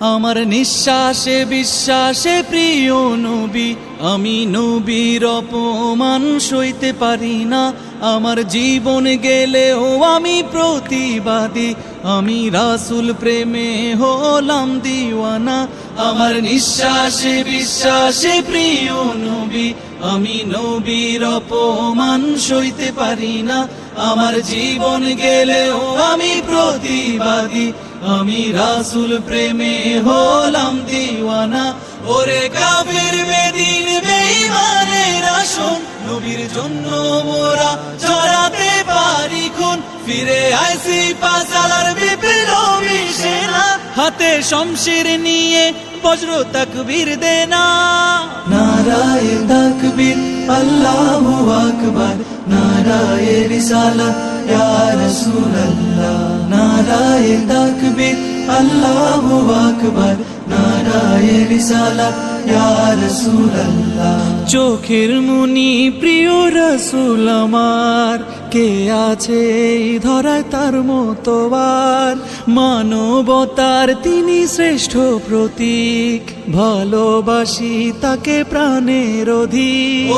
আমার নিঃশ্বাসে, বিশ্বাসে প্রিয় নবী, আমি নবীর অপমান সইতে পারি না। আমার জীবন গেলেও আমি প্রতিবাদী, আমি রাসুল প্রেমে হলাম দিওয়ানা। আমার নিঃশ্বাসে, বিশ্বাসে প্রিয় নবী, আমি নবীর অপমান সইতে পারি না। আমার জীবন গেলেও আমি প্রতিবাদী আমি রাসুল প্রেমে হলাম দিওয়ানা। ওরে কাফের বেদিন নবীর জন্য মোরা চড়াতে পারি খুন। ফিরে আইসি পাসালার বিপ্লবী হাতে শমশির নিয়ে বজ্র তাকবীর দেনা। নারায় তাকবীর, আল্লাহু আকবার। নারায় রিসালাত নারায় তাকবীর আল্লাহু আকবার নারায় রিসালাত ইয়া রাসূলুল্লাহ চোখের মুনি প্রিয় রাসূল আমার কে আছে এই ধরায় তার মতোবার মানবতার তিনি শ্রেষ্ঠ প্রতীক ভালোবাসি তাকে প্রাণের অধিক।